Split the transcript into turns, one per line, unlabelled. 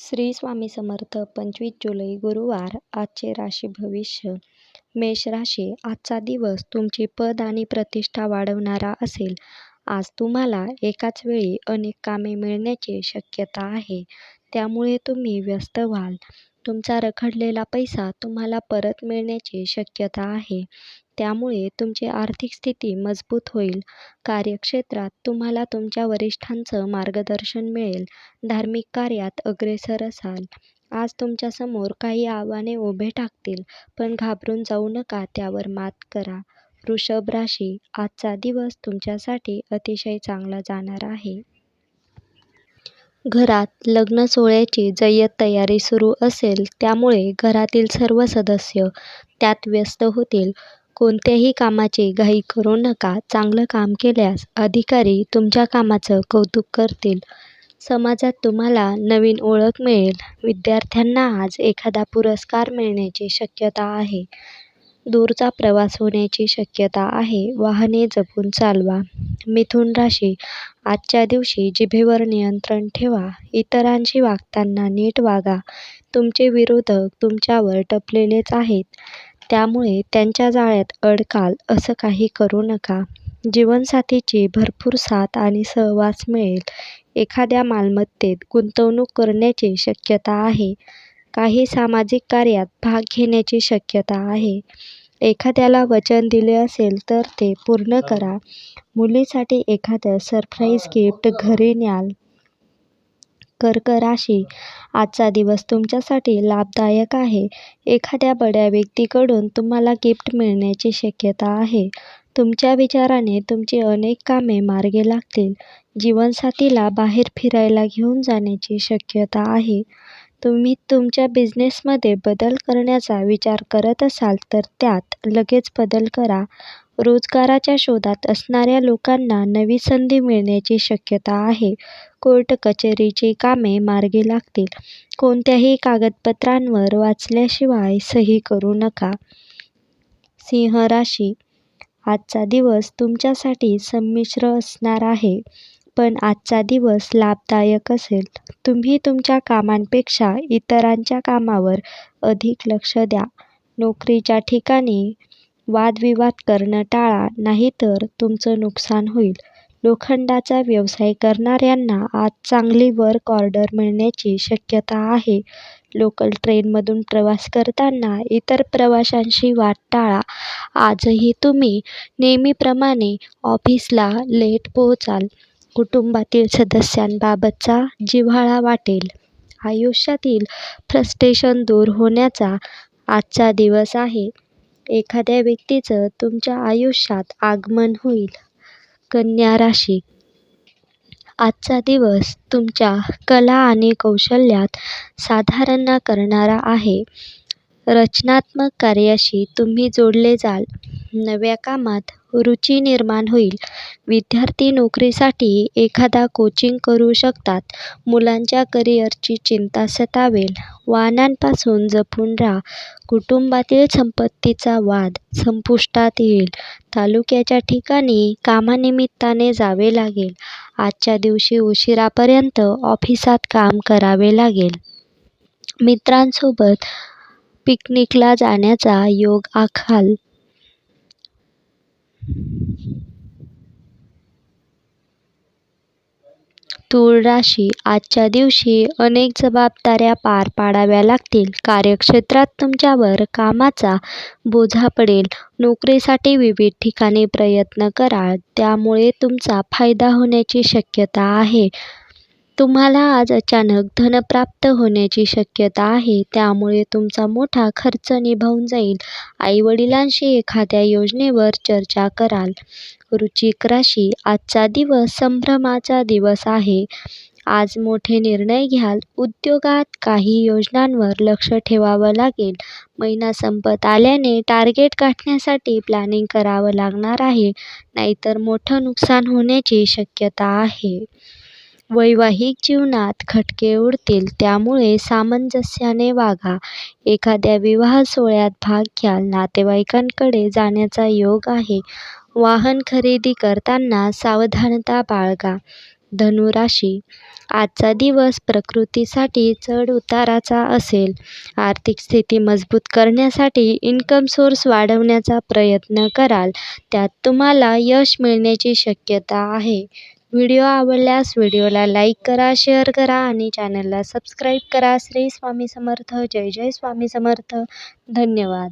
श्री स्वामी समर्थ पंचवीस जुलै गुरुवार आजचे राशी भविष्य. मेष राशी आजचा दिवस तुमची पद आणि प्रतिष्ठा वाढवणारा असेल. आज तुम्हाला एकाच वेळी अनेक कामे मिळण्याची शक्यता आहे. त्यामुळे तुम्ही व्यस्त व्हाल. तुमचा रखडलेला पैसा तुम्हाला परत मिळण्याची शक्यता आहे. त्यामुळे तुमची आर्थिक स्थिती मजबूत होईल. कार्यक्षेत्रात तुम्हाला तुमच्या वरिष्ठांचं मार्गदर्शन मिळेल. धार्मिक कार्यात अग्रेसर असाल. आज तुमच्यासमोर काही आव्हाने उभे ठाकतील पण घाबरून जाऊ नका त्यावर मात करा. वृषभ राशी आजचा दिवस तुमच्यासाठी अतिशय चांगला जाणार आहे. घरात लग्न सोहळ्याची जय्यत तयारी सुरू असेल त्यामुळे घरातील सर्व सदस्य त्यात व्यस्त होतील. कोणत्याही कामाची घाई करू नका. चांगलं काम केल्यास अधिकारी तुमच्या कामाचं कौतुक करतील. समाजात तुम्हाला नवीन ओळख मिळेल. विद्यार्थ्यांना आज एखादा पुरस्कार मिळण्याची शक्यता आहे. दूरचा प्रवास होण्याची शक्यता आहे. वाहने जपून चालवा. मिथुन राशी आजच्या दिवशी जिभेवर नियंत्रण ठेवा. इतरांशी वागताना नीट वागा. तुमचे विरोधक तुमच्यावर टपलेलेच आहेत. त्यामुळे त्यांच्या जाळ्यात अडकाल असं काही करू नका. जीवनसाथीची भरपूर साथ आणि सहवास मिळेल. एखाद्या मालमत्तेत गुंतवणूक करण्याची शक्यता आहे. काही सामाजिक कार्यात भाग घेण्याची शक्यता आहे. एखाद्याला वचन दिले असेल तर ते पूर्ण करा. मुलीसाठी एखादं सरप्राईज गिफ्ट घरी न्याल. कर्क राशी आजचा दिवस तुमच्यासाठी लाभदायक आहे. एखाद्या बड्या व्यक्तीकडून तुम्हाला गिफ्ट मिळण्याची शक्यता आहे. तुमच्या विचाराने तुमची अनेक कामे मार्गी लागतील. जीवनसाथीला बाहेर फिरायला घेऊन जाण्याची शक्यता आहे. तुम्ही तुमच्या बिझनेसमध्ये बदल करण्याचा विचार करत असाल तर त्यात लगेच बदल करा. रोजगाराच्या शोधात असणाऱ्या लोकांना नवी संधी मिळण्याची शक्यता आहे. कोर्ट कचेरीची कामे मार्गी लागतील. कोणत्याही कागदपत्रांवर वाचल्याशिवाय सही करू नका. सिंह राशी. आजचा दिवस तुमच्यासाठी संमिश्र असणार आहे. पण आजचा दिवस लाभदायक असेल. तुम्ही तुमच्या कामांपेक्षा इतरांच्या कामावर अधिक लक्ष द्या. नोकरीच्या ठिकाणी वादविवाद करणं टाळा नाहीतर तुमचं नुकसान होईल. लोखंडाचा व्यवसाय करणाऱ्यांना आज चांगली वर्क ऑर्डर मिळण्याची शक्यता आहे. लोकल ट्रेनमधून प्रवास करताना इतर प्रवाशांशी वाद टाळा. आजही तुम्ही नेहमीप्रमाणे ऑफिसला लेट पोहोचाल. कुटुंबातील सदस्यांबाबतचा जिव्हाळा वाटेल. आयुष्यातील फ्रस्ट्रेशन दूर होण्याचा आजचा दिवस आहे. एखाद्या व्यक्तीचं तुमच्या आयुष्यात आगमन होईल. कन्या राशी. आजचा दिवस तुमच्या कला आणि कौशल्यात साधारणा करणारा आहे. रचनात्मक कार्याशी तुम्ही जोडले जाल. नव्या कामात रुची निर्माण होईल. विद्यार्थी नोकरीसाठी एखादा कोचिंग करू शकतात. मुलांच्या करिअरची चिंता सतावेल. वाहनांपासून जपून राहा. कुटुंबातील संपत्तीचा वाद संपुष्टात येईल. तालुक्याच्या ठिकाणी कामानिमित्ताने जावे लागेल. आजच्या दिवशी उशिरापर्यंत ऑफिसात काम करावे लागेल. मित्रांसोबत पिकनिकला जाण्याचा योग आखाल. तूळ राशी आजच्या दिवशी अनेक जबाबदाऱ्या पार पाडाव्या लागतील. कार्यक्षेत्रात तुमच्यावर कामाचा बोजा पडेल. नोकरीसाठी विविध ठिकाणी प्रयत्न कराल. त्यामुळे तुमचा फायदा होण्याची शक्यता आहे. तुम्हाला आज अचानक धन प्राप्त होण्याची शक्यता आहे त्यामुळे तुमचा मोठा खर्च निभावून जाईल. आईवडिलांशी एखाद्या योजनेवर चर्चा कराल. वृश्चिक राशी आजचा दिवस संभ्रमाचा दिवस आहे. आज मोठे निर्णय घ्याल. उद्योगात काही योजनांवर लक्ष ठेवावं लागेल. महिना संपत आल्याने टार्गेट गाठण्यासाठी प्लॅनिंग करावं लागणार आहे. नाहीतर मोठं नुकसान होण्याची शक्यता आहे. वैवाहिक जीवनात खटके उडतील त्यामुळे सामंजस्याने वागा. एखाद्या विवाह सोहळ्यात भाग घ्याल नातेवाईकांकडे जाण्याचा योग आहे. वाहन खरेदी करताना सावधानता बाळगा. धनुराशी आजचा दिवस प्रकृतीसाठी चढ उताराचा असेल. आर्थिक स्थिती मजबूत करण्यासाठी इन्कम सोर्स वाढवण्याचा प्रयत्न कराल. त्यात तुम्हाला यश मिळण्याची शक्यता आहे. व्हिडिओ आवडल्यास व्हिडिओला लाईक करा शेअर करा आणि चॅनलला सबस्क्राईब करा. श्री स्वामी समर्थ. जय जय स्वामी समर्थ. धन्यवाद.